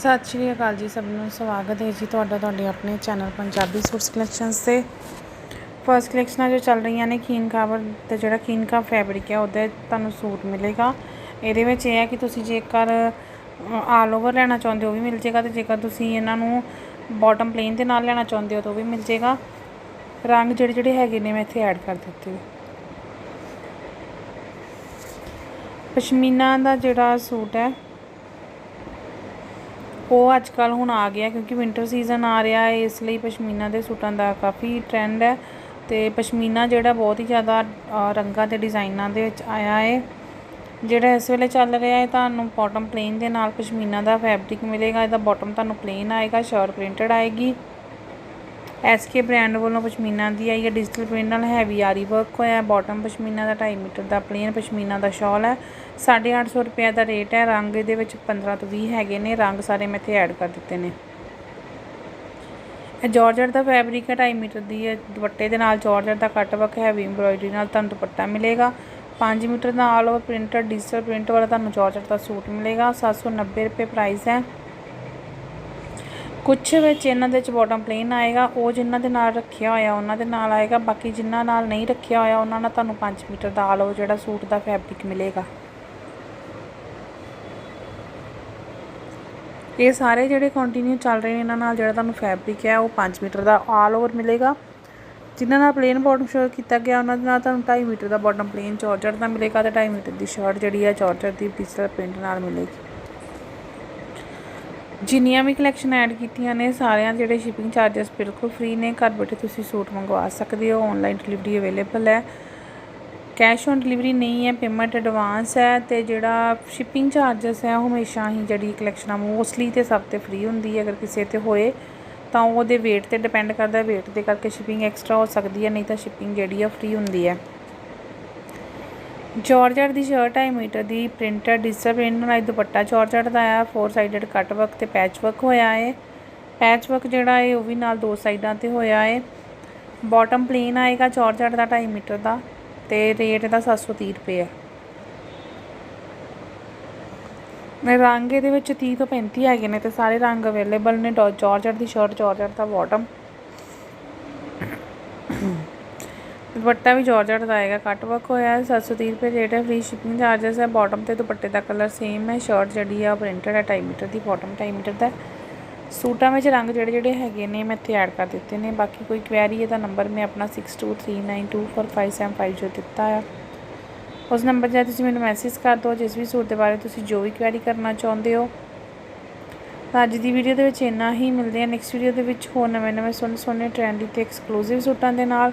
ਸਤਿ ਸ਼੍ਰੀ ਅਕਾਲ ਜੀ ਸਭ ਨੂੰ, ਸਵਾਗਤ ਹੈ ਜੀ ਤੁਹਾਡਾ ਤੁਹਾਡੇ ਆਪਣੇ ਚੈਨਲ ਪੰਜਾਬੀ ਸੂਟਸ ਕਲੈਕਸ਼ਨਸ ਤੇ। ਫਰਸਟ ਕਲੈਕਸ਼ਨਾਂ ਜੋ ਚੱਲ ਰਹੀਆਂ ਨੇ, ਖੀਨ ਕਾਵਰ ਤੇ ਜਿਹੜਾ ਖੀਨ ਕਾ ਫੈਬਰਿਕ ਹੈ ਉਹਦੇ ਤੁਹਾਨੂੰ ਸੂਟ ਮਿਲੇਗਾ। ਇਹਦੇ ਵਿੱਚ ਇਹ ਹੈ ਕਿ ਤੁਸੀਂ ਜੇਕਰ ਆਲ ਓਵਰ ਲੈਣਾ ਚਾਹੁੰਦੇ ਹੋ ਉਹ ਵੀ ਮਿਲ ਜੇਗਾ ਤੇ ਜੇਕਰ ਤੁਸੀਂ ਇਹਨਾਂ ਨੂੰ ਬਾਟਮ ਪਲੇਨ ਦੇ ਨਾਲ ਲੈਣਾ ਚਾਹੁੰਦੇ ਹੋ ਤਾਂ ਉਹ ਵੀ ਮਿਲ ਜੇਗਾ। ਰੰਗ ਜਿਹੜੇ ਜਿਹੜੇ ਹੈਗੇ ਨੇ ਮੈਂ ਇੱਥੇ ਐਡ ਕਰ ਦਿੱਤੇ ਪਸ਼ਮੀਨਾ ਦਾ ਜਿਹੜਾ ਸੂਟ ਹੈ ਉਹ ਅੱਜ ਕੱਲ ਹੁਣ ਆ ਗਿਆ ਕਿਉਂਕਿ ਵਿੰਟਰ ਸੀਜ਼ਨ ਆ ਰਿਹਾ ਹੈ, ਇਸ ਲਈ ਪਸ਼ਮੀਨਾ ਦੇ ਸੂਟਾਂ ਦਾ ਕਾਫੀ ਟ੍ਰੈਂਡ ਹੈ ਤੇ ਪਸ਼ਮੀਨਾ ਜਿਹੜਾ ਬਹੁਤ ਹੀ ਜ਼ਿਆਦਾ ਰੰਗਾਂ ਤੇ ਡਿਜ਼ਾਈਨਾਂ ਦੇ ਵਿੱਚ ਆਇਆ ਹੈ। ਜਿਹੜਾ ਇਸ ਵੇਲੇ ਚੱਲ ਰਿਹਾ ਹੈ, ਤੁਹਾਨੂੰ ਬਾਟਮ ਪਲੇਨ ਦੇ ਨਾਲ ਪਸ਼ਮੀਨਾ ਦਾ ਫੈਬਰਿਕ ਮਿਲੇਗਾ, ਇਹਦਾ ਬਾਟਮ ਤੁਹਾਨੂੰ ਪਲੇਨ ਆਏਗਾ ਸ਼ਰਟ ਪ੍ਰਿੰਟਡ ਆਏਗੀ। ਐਸਕੇ ਬ੍ਰਾਂਡ ਵੱਲੋਂ ਪਸ਼ਮੀਨਾ ਦੀ ਆਈ ਹੈ। ਡਿਜੀਟਲ ਪ੍ਰਿੰਟ ਨਾਲ ਹੈਵੀ ਆਰੀ ਵਰਕ ਹੋਇਆ ਬਾਟਮ ਪਸ਼ਮੀਨਾ ਦਾ 2.5 ਮੀਟਰ ਦਾ ਪਲੇਨ ਪਸ਼ਮੀਨਾ ਦਾ ਸ਼ਾਲ ਹੈ। 850 ਰੁਪਏ ਦਾ ਰੇਟ ਹੈ। ਰੰਗ ਇਹਦੇ ਵਿੱਚ 15 ਤੋਂ 20 ਹੈਗੇ ਨੇ। ਰੰਗ ਸਾਰੇ ਮੈਂ ਇੱਥੇ ਐਡ ਕਰ ਦਿੱਤੇ ਨੇ। ਇਹ ਜਾਰਜਟ ਦਾ ਫੈਬਰਿਕ ਹੈ। 2.5 ਮੀਟਰ ਦੀ ਹੈ। ਦੁਪੱਟੇ ਦੇ ਨਾਲ ਜਾਰਜਟ ਦਾ ਕੱਟ ਵਰਕ ਹੈਵੀ ਐਮਬ੍ਰੋਇਡਰੀ ਨਾਲ ਤੁਹਾਨੂੰ ਦੁਪੱਟਾ ਮਿਲੇਗਾ। 5 ਮੀਟਰ ਦਾ all over printed digital print ਵਾਲਾ ਤੁਹਾਨੂੰ ਜਾਰਜਟ ਦਾ ਸੂਟ ਮਿਲੇਗਾ। 790 ਰੁਪਏ ਪ੍ਰਾਈਸ ਹੈ। ਕੁਛ ਵਿੱਚ ਇਹਨਾਂ ਦੇ ਵਿੱਚ ਬਾਟਮ ਪਲੇਨ ਆਏਗਾ, ਉਹ ਜਿਨ੍ਹਾਂ ਦੇ ਨਾਲ ਰੱਖਿਆ ਹੋਇਆ, ਉਹਨਾਂ ਦੇ ਨਾਲ ਆਏਗਾ, ਬਾਕੀ ਜਿਨ੍ਹਾਂ ਨਾਲ ਨਹੀਂ ਰੱਖਿਆ ਹੋਇਆ, ਉਹਨਾਂ ਨਾਲ ਤੁਹਾਨੂੰ 5 ਮੀਟਰ ਦਾ ਆਲ ਓਵਰ ਜਿਹੜਾ ਸੂਟ ਦਾ ਫੈਬਰਿਕ ਮਿਲੇਗਾ। ਇਹ ਸਾਰੇ ਜਿਹੜੇ ਕੰਟੀਨਿਊ ਚੱਲ ਰਹੇ ਨੇ, ਇਹਨਾਂ ਨਾਲ ਜਿਹੜਾ ਤੁਹਾਨੂੰ ਫੈਬਰਿਕ ਹੈ, ਉਹ 5 ਮੀਟਰ ਦਾ ਆਲ ਓਵਰ ਮਿਲੇਗਾ। ਜਿਨ੍ਹਾਂ ਨਾਲ ਪਲੇਨ ਬਾਟਮ ਸ਼ੋ ਕੀਤਾ ਗਿਆ, ਉਹਨਾਂ ਦੇ ਨਾਲ ਤੁਹਾਨੂੰ 2.5 ਮੀਟਰ ਦਾ ਬਾਟਮ ਪਲੇਨ ਜਾਰਜਟ ਦਾ ਮਿਲੇਗਾ ਤੇ 2.5 ਮੀਟਰ ਦੀ ਸ਼ਰਟ ਜਿਹੜੀ ਹੈ ਜਾਰਜਟ ਦੀ ਡਿਜੀਟਲ ਪ੍ਰਿੰਟ ਨਾਲ ਮਿਲੇਗੀ। ਜਿੰਨੀਆਂ ਵੀ ਕਲੈਕਸ਼ਨ ਐਡ ਕੀਤੀਆਂ ਨੇ, ਸਾਰਿਆਂ ਜਿਹੜੇ ਸ਼ਿਪਿੰਗ ਚਾਰजेस ਬਿਲਕੁਲ ਫ੍ਰੀ ਨੇ। ਘਰ ਬੈਠੇ ਤੁਸੀਂ ਸੂਟ ਮੰਗਵਾ ਸਕਦੇ ਹੋ ਆਨਲਾਈਨ ਡਿਲੀਵਰੀ ਅਵੇਲੇਬਲ ਹੈ। ਕੈਸ਼ ਔਨ ਡਿਲੀਵਰੀ ਨਹੀਂ ਹੈ ਪੇਮੈਂਟ ਐਡਵਾਂਸ ਹੈ ਤੇ ਜਿਹੜਾ ਸ਼ਿਪਿੰਗ ਚਾਰजेस ਹੈ, ਉਹ ਹਮੇਸ਼ਾ ਹੀ ਜਿਹੜੀ ਕਲੈਕਸ਼ਨ ਆ ਮੋਸਟਲੀ ਤੇ ਸਭ ਤੇ ਫ੍ਰੀ ਹੁੰਦੀ ਹੈ। ਅਗਰ ਕਿਸੇ ਤੇ ਹੋਏ, ਤਾਂ ਉਹਦੇ weight ਤੇ ਡਿਪੈਂਡ ਕਰਦਾ weight ਦੇ ਕਰਕੇ ਸ਼ਿਪਿੰਗ ਐਕਸਟਰਾ ਹੋ ਸਕਦੀ ਹੈ, ਨਹੀਂ ਤਾਂ ਸ਼ਿਪਿੰਗ ਜਿਹੜੀ ਆ ਫ੍ਰੀ ਹੁੰਦੀ ਹੈ। ਜਾਰਜਟ ਦੀ ਸ਼ਰਟ ਹੈ ਮੀਟਰ ਦੀ ਪ੍ਰਿੰਟਡ ਡਿਜੀਟਲ ਪ੍ਰਿੰਟ ਨਾਲ ਦੁਪੱਟਾ ਜਾਰਜਟ ਦਾ ਆ ਫੋਰ ਸਾਈਡਡ ਕੱਟ ਵਰਕ ਤੇ ਪੈਚ ਵਰਕ ਹੋਇਆ ਹੈ ਪੈਚ ਵਰਕ ਜਿਹੜਾ ਹੈ ਉਹ ਵੀ ਨਾਲ ਦੋ ਸਾਈਡਾਂ ਤੇ ਹੋਇਆ ਹੈ ਬਾਟਮ ਪਲੇਨ ਆਏਗਾ ਜਾਰਜਟ ਦਾ 2.5 ਮੀਟਰ ਦਾ ਤੇ ਰੇਟ ਦਾ 730 ਰੁਪਏ ਹੈ ਮੈਂ ਰੰਗ ਇਹਦੇ ਵਿੱਚ 30 ਤੋਂ 35 ਹੈਗੇ ਨੇ ਤੇ ਸਾਰੇ ਰੰਗ ਅਵੇਲੇਬਲ ਨੇ। ਡੋ- ਜਾਰਜਟ ਦੀ ਸ਼ਰਟ ਜਾਰਜਟ ਦਾ ਬਾਟਮ ਦੁਪੱਟਾ ਵੀ ਜਾਰਜਟ ਦਾ ਆਏਗਾ ਕੱਟ ਵਰਕ ਹੋਇਆ। ਹੈ 730 ਰੁਪਏ ਰੇਟ ਹੈ ਫ੍ਰੀ ਸ਼ਿਪਿੰਗ ਚਾਰजेस ਹੈ। ਬਾਟਮ ਤੇ ਦੁਪੱਟੇ ਦਾ ਕਲਰ ਸੇਮ ਹੈ। ਸ਼ਰਟ ਜਿਹੜੀ ਆ ਪ੍ਰਿੰਟਡ ਹੈ 2.5 ਮੀਟਰ ਦੀ ਬਾਟਮ 2.5 ਮੀਟਰ ਦਾ। ਸੂਟਾਂ ਵਿੱਚ ਰੰਗ ਜਿਹੜੇ ਜਿਹੜੇ ਹੈਗੇ ਨੇ, ਮੈਂ ਇੱਥੇ ਐਡ ਕਰ ਦਿੱਤੇ ਨੇ। ਬਾਕੀ ਕੋਈ ਕੁਐਰੀ ਹੈ ਤਾਂ ਨੰਬਰ ਮੈਂ ਆਪਣਾ 6239245750 ਜੋ ਦਿੱਤਾ ਆ। ਉਸ ਨੰਬਰ 'ਤੇ ਤੁਸੀਂ ਮੈਨੂੰ ਮੈਸੇਜ ਕਰ ਦਿਓ, ਜਿਸ ਵੀ ਸੂਟ ਦੇ ਬਾਰੇ ਤੁਸੀਂ ਜੋ ਵੀ ਕੁਐਰੀ ਕਰਨਾ ਚਾਹੁੰਦੇ ਹੋ। ਤਾਂ ਅੱਜ ਦੀ ਵੀਡੀਓ ਦੇ ਵਿੱਚ ਇੰਨਾ ਹੀ। ਮਿਲਦੇ ਆ ਨੈਕਸਟ ਵੀਡੀਓ ਦੇ ਵਿੱਚ ਹੋਰ ਨਵੇਂ ਨਵੇਂ ਸੋਹਣੇ ਸੋਹਣੇ ਟ੍ਰੈਂਡੀ ਤੇ ਐਕਸਕਲੂਸਿਵ ਸੂਟਾਂ ਦੇ ਨਾਲ।